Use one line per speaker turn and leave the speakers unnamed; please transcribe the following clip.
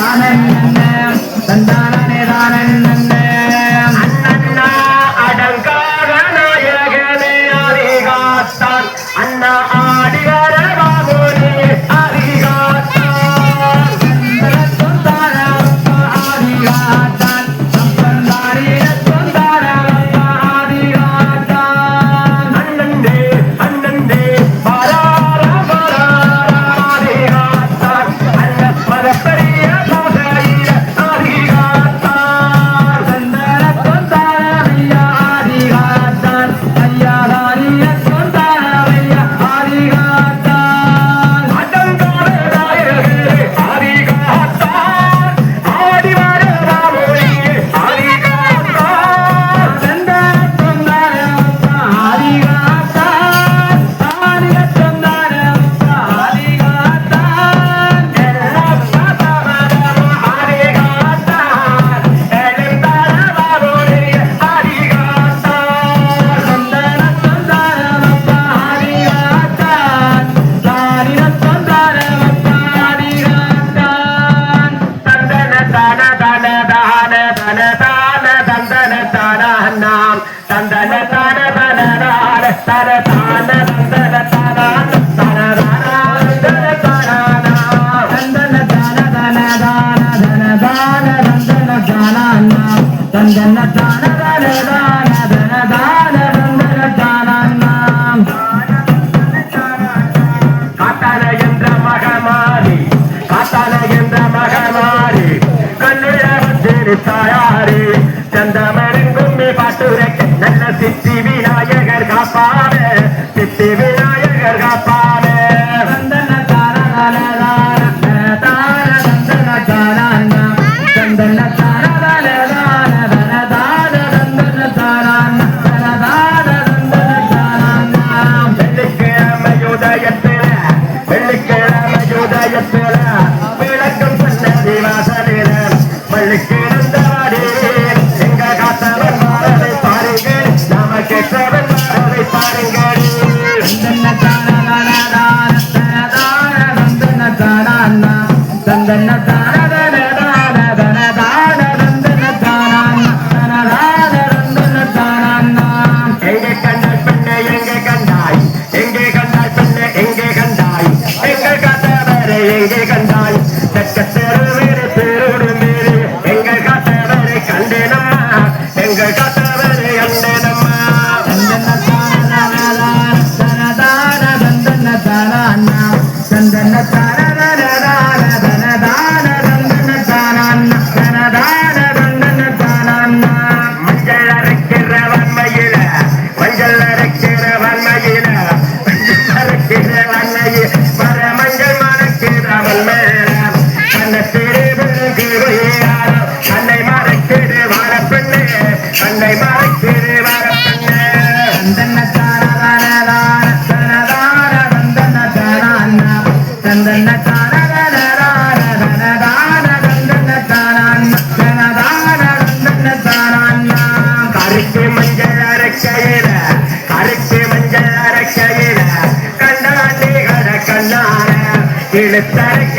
Amém. தாயாரி சந்தமரின் கும்மி பாட்டுரைக்க நல்ல Siddhi Vinayagar காப்பாரு Siddhi Vinayagar காப்பான
I got.
கருப்பு மஞ்சள் அரைக்கையில கருப்பு மஞ்சள் அரைக்கையில கண்ணாண்டி கட கண்ணார
இழுத்தரைக்க